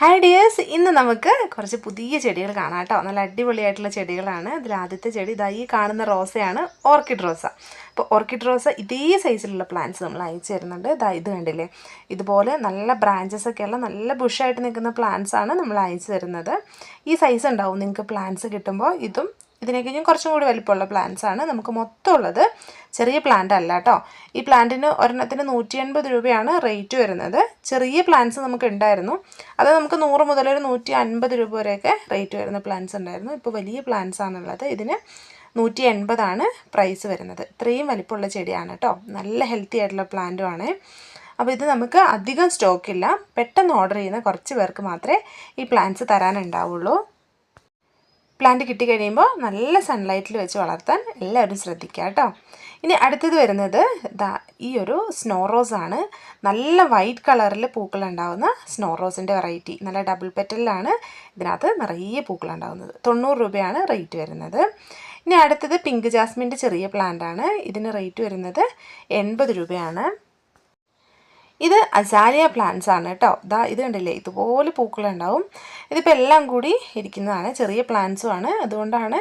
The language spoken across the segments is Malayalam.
ഹായ് ഡിയേഴ്സ് ഇന്ന് നമുക്ക് കുറച്ച് പുതിയ ചെടികൾ കാണാം കേട്ടോ. നല്ല അടിപൊളിയായിട്ടുള്ള ചെടികളാണ്. ഇതിൽ ആദ്യത്തെ ചെടി ഇതാ ഈ കാണുന്ന റോസയാണ് ഓർക്കിഡ് റോസ. അപ്പോൾ ഓർക്കിഡ് റോസ ഇതേ സൈസിലുള്ള പ്ലാന്റ്സ് നമ്മൾ അയച്ചു തരുന്നുണ്ട്. ഇതാ ഇത് കണ്ടില്ലേ? ഇതുപോലെ നല്ല ബ്രാഞ്ചസ് ഒക്കെയുള്ള നല്ല ബുഷായിട്ട് നിൽക്കുന്ന പ്ലാന്റ്സ് ആണ് നമ്മൾ അയച്ചു തരുന്നത്. ഈ സൈസ് ഉണ്ടാവും. നിങ്ങൾക്ക് പ്ലാന്റ്സ് കിട്ടുമ്പോൾ ഇതും ഇതിനേക്കഴിഞ്ഞും കുറച്ചും കൂടി വലിപ്പമുള്ള പ്ലാന്റ്സ് ആണ്. നമുക്ക് മൊത്തം ഉള്ളത് ചെറിയ പ്ലാന്റ് അല്ല കേട്ടോ ഈ പ്ലാന്റിന് ഒരെണ്ണത്തിന് നൂറ്റി എൺപത് രൂപയാണ് റേറ്റ് വരുന്നത്. ചെറിയ പ്ലാന്റ്സ് നമുക്ക് ഉണ്ടായിരുന്നു. അത് നമുക്ക് നൂറ് മുതൽ ഒരു നൂറ്റി അൻപത് രൂപ വരെയൊക്കെ റേറ്റ് വരുന്ന പ്ലാന്റ്സ് ഉണ്ടായിരുന്നു. ഇപ്പോൾ വലിയ പ്ലാന്റ്സ് ആണുള്ളത്. ഇതിന് നൂറ്റി എൺപതാണ് പ്രൈസ് വരുന്നത്. ഇത്രയും വലിപ്പമുള്ള ചെടിയാണ് കേട്ടോ നല്ല ഹെൽത്തി ആയിട്ടുള്ള പ്ലാന്റും ആണ്. അപ്പോൾ ഇത് നമുക്ക് അധികം സ്റ്റോക്കില്ല പെട്ടെന്ന് ഓർഡർ ചെയ്യുന്ന കുറച്ച് പേർക്ക് മാത്രമേ ഈ പ്ലാന്റ്സ് തരാനുണ്ടാവുള്ളൂ. പ്ലാന്റ് കിട്ടിക്കഴിയുമ്പോൾ നല്ല സൺലൈറ്റിൽ വെച്ച് വളർത്താൻ എല്ലാവരും ശ്രദ്ധിക്കുക കേട്ടോ. ഇനി അടുത്തത് വരുന്നത് ദാ ഈ ഒരു സ്നോ റോസ് ആണ്. നല്ല വൈറ്റ് കളറിൽ പൂക്കളുണ്ടാവുന്ന സ്നോ റോസിന്റെ വെറൈറ്റി നല്ല ഡബിൾ പെറ്റലിലാണ് ഇതിനകത്ത് നിറയെ പൂക്കളുണ്ടാവുന്നത്. തൊണ്ണൂറ് രൂപയാണ് റേറ്റ് വരുന്നത്. ഇനി അടുത്തത് പിങ്ക് ജാസ്മിന്റെ ചെറിയ പ്ലാന്റ് ആണ്. ഇതിന് റേറ്റ് വരുന്നത് എൺപത് രൂപയാണ്. ഇത് അസാലിയ പ്ലാന്റ്സ് ആണ് കേട്ടോ. ഇതാ ഇത് കണ്ടില്ലേ? ഇതുപോലെ പൂക്കളുണ്ടാവും. ഇതിപ്പോൾ എല്ലാം കൂടി ഇരിക്കുന്നതാണ്. ചെറിയ പ്ലാന്റ്സും ആണ്. അതുകൊണ്ടാണ്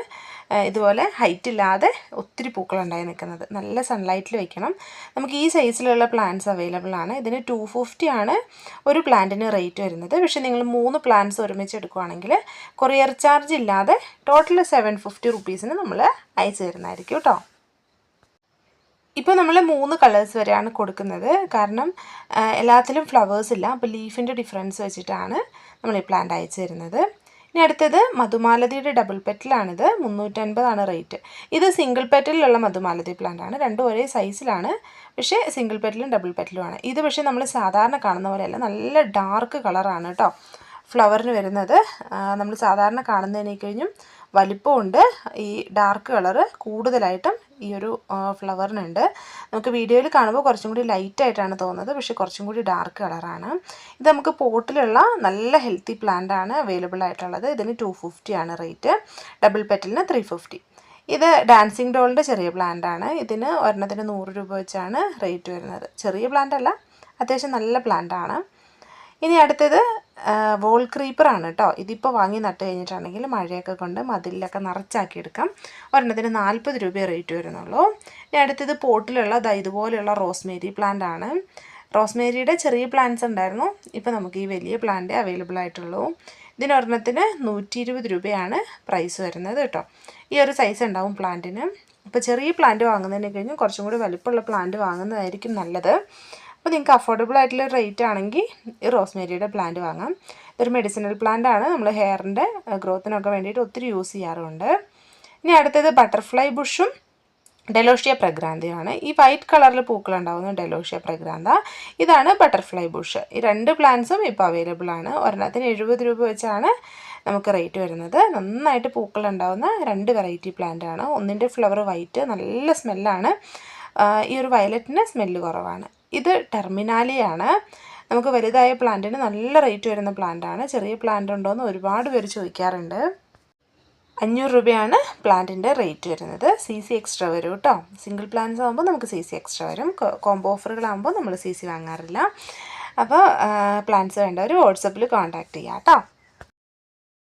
ഇതുപോലെ ഹൈറ്റ് ഇല്ലാതെ ഒത്തിരി പൂക്കളുണ്ടായി നിൽക്കുന്നത്. നല്ല സൺലൈറ്റിൽ വെക്കണം. നമുക്ക് ഈ സൈസിലുള്ള പ്ലാന്റ്സ് അവൈലബിൾ ആണ്. ഇതിന് ടു ഫിഫ്റ്റി ആണ് ഒരു പ്ലാന്റിന് റേറ്റ് വരുന്നത്. പക്ഷേ നിങ്ങൾ മൂന്ന് പ്ലാന്റ്സ് ഒരുമിച്ച് എടുക്കുകയാണെങ്കിൽ കൊറിയർ ചാർജ് ഇല്ലാതെ ടോട്ടൽ സെവൻ ഫിഫ്റ്റി റുപ്പീസിന് നമ്മൾ അയച്ചു തരുന്നതായിരിക്കും കേട്ടോ. ഇപ്പോൾ നമ്മൾ മൂന്ന് കളേഴ്സ് വരെയാണ് കൊടുക്കുന്നത്. കാരണം എല്ലാത്തിലും ഫ്ലവേഴ്സ് ഇല്ല. അപ്പോൾ ലീഫിന്റെ ഡിഫറൻസ് വെച്ചിട്ടാണ് നമ്മൾ ഈ പ്ലാന്റ് അയച്ചു തരുന്നത്. ഇനി അടുത്തത് മധുമാലതിയുടെ ഡബിൾ പെറ്റലാണിത് മുന്നൂറ്റൻപതാണ് റേറ്റ് ഇത് സിംഗിൾ പെറ്റലിലുള്ള മധുമാലതി പ്ലാന്റ് ആണ്. രണ്ടും ഒരേ സൈസിലാണ് പക്ഷേ സിംഗിൾ പെറ്റലും ഡബിൾ പെറ്റലുമാണ് ഇത് പക്ഷേ നമ്മൾ സാധാരണ കാണുന്ന പോലെയല്ല. നല്ല ഡാർക്ക് കളറാണ് കേട്ടോ ഫ്ലവറിന് വരുന്നത്. നമ്മൾ സാധാരണ കാണുന്നതിനെ കഴിഞ്ഞും വലിപ്പമുണ്ട്. ഈ ഡാർക്ക് കളറ് കൂടുതലായിട്ടും ഈ ഒരു ഫ്ലവറിനുണ്ട്. നമുക്ക് വീഡിയോയിൽ കാണുമ്പോൾ കുറച്ചും കൂടി ലൈറ്റായിട്ടാണ് തോന്നുന്നത്. പക്ഷെ കുറച്ചും കൂടി ഡാർക്ക് കളറാണ്. ഇത് നമുക്ക് പോട്ടിലുള്ള നല്ല ഹെൽത്തി പ്ലാന്റ് ആണ് അവൈലബിൾ ആയിട്ടുള്ളത്. ഇതിന് ടു ആണ് റേറ്റ് ഡബിൾ പെറ്റലിന് ത്രീ ഇത് ഡാൻസിങ് ഡോളിന്റെ ചെറിയ പ്ലാന്റ് ആണ്. ഇതിന് ഒരെണ്ണത്തിന് നൂറ് രൂപ വെച്ചാണ് റേറ്റ് വരുന്നത്. ചെറിയ പ്ലാന്റ് അല്ല അത്യാവശ്യം നല്ല പ്ലാന്റ് ആണ്. ഇനി അടുത്തത് വോൾ ക്രീപ്പറാണ് കേട്ടോ ഇതിപ്പോൾ വാങ്ങി നട്ട് കഴിഞ്ഞിട്ടുണ്ടെങ്കിൽ മഴയൊക്കെ കൊണ്ട് മതിലൊക്കെ നിറച്ചാക്കി എടുക്കാം ഒരെണ്ണത്തിന് നാൽപ്പത് രൂപയെ റേറ്റ് വരുന്നുള്ളൂ. ഇനി അടുത്തത് പോട്ടിലുള്ള ദാ ഇതുപോലെയുള്ള റോസ്മേരി പ്ലാന്റ് ആണ്. റോസ്മേരിയുടെ ചെറിയ പ്ലാന്റ്സ് ഉണ്ടായിരുന്നു. ഇപ്പോൾ നമുക്ക് ഈ വലിയ പ്ലാന്റ് അവൈലബിൾ ആയിട്ടുള്ളൂ. ഇതിനൊരെണ്ണത്തിന് നൂറ്റി ഇരുപത് രൂപയാണ് പ്രൈസ് വരുന്നത് കേട്ടോ ഈ ഒരു സൈസ് ഉണ്ടാവും പ്ലാന്റിന് ഇപ്പോൾ ചെറിയ പ്ലാന്റ് വാങ്ങുന്നതിനെ കഴിഞ്ഞ് കുറച്ചും കൂടി വലിപ്പമുള്ള പ്ലാന്റ് വാങ്ങുന്നതായിരിക്കും നല്ലത്. അപ്പോൾ നിങ്ങൾക്ക് അഫോർഡബിൾ ആയിട്ടുള്ള റേറ്റ് ആണെങ്കിൽ ഈ റോസ്മേരിയുടെ പ്ലാന്റ് വാങ്ങാം. ഇതൊരു മെഡിസിനൽ പ്ലാന്റ് ആണ്. നമ്മൾ ഹെയറിന്റെ ഗ്രോത്തിനൊക്കെ വേണ്ടിയിട്ട് ഒത്തിരി യൂസ് ചെയ്യാറുണ്ട്. ഇനി അടുത്തത് ബട്ടർഫ്ലൈ ബുഷും ഡെലോഷ്യ പ്രഗ്രാന്തയാണ് ഈ വൈറ്റ് കളറിൽ പൂക്കളുണ്ടാവുന്ന ഡെലോഷ്യ പ്രഗ്രാന്ത ഇതാണ് ബട്ടർഫ്ലൈ ബുഷ് ഈ രണ്ട് പ്ലാന്റ്സും ഇപ്പോൾ അവൈലബിൾ ആണ്. ഒരെണ്ണത്തിന് എഴുപത് രൂപ വെച്ചാണ് നമുക്ക് റേറ്റ് വരുന്നത്. നന്നായിട്ട് പൂക്കളുണ്ടാവുന്ന രണ്ട് വെറൈറ്റി പ്ലാന്റ് ആണ്. ഒന്നിന്റെ ഫ്ലവർ വൈറ്റ് നല്ല സ്മെല്ലാണ് ഈ ഒരു വയലറ്റിന് സ്മെല്ല് കുറവാണ്. ഇത് ടെർമിനാലിയാണ്. നമുക്ക് വലുതായ പ്ലാന്റിന് നല്ല റേറ്റ് വരുന്ന പ്ലാന്റാണ്. ചെറിയ പ്ലാന്റ് ഉണ്ടോ എന്ന് ഒരുപാട് പേര് ചോദിക്കാറുണ്ട്. അഞ്ഞൂറ് രൂപയാണ് പ്ലാന്റിന്റെ റേറ്റ് വരുന്നത്. സി സി എക്സ്ട്രാ വരും കേട്ടോ സിംഗിൾ പ്ലാന്റ്സ് ആകുമ്പോൾ നമുക്ക് സി സി എക്സ്ട്രാ വരും. കോംബോ ഓഫറുകളാകുമ്പോൾ നമ്മൾ സി സി വാങ്ങാറില്ല. അപ്പോൾ പ്ലാന്റ്സ് വേണ്ടവർ വാട്സപ്പിൽ കോൺടാക്റ്റ് ചെയ്യാം കേട്ടോ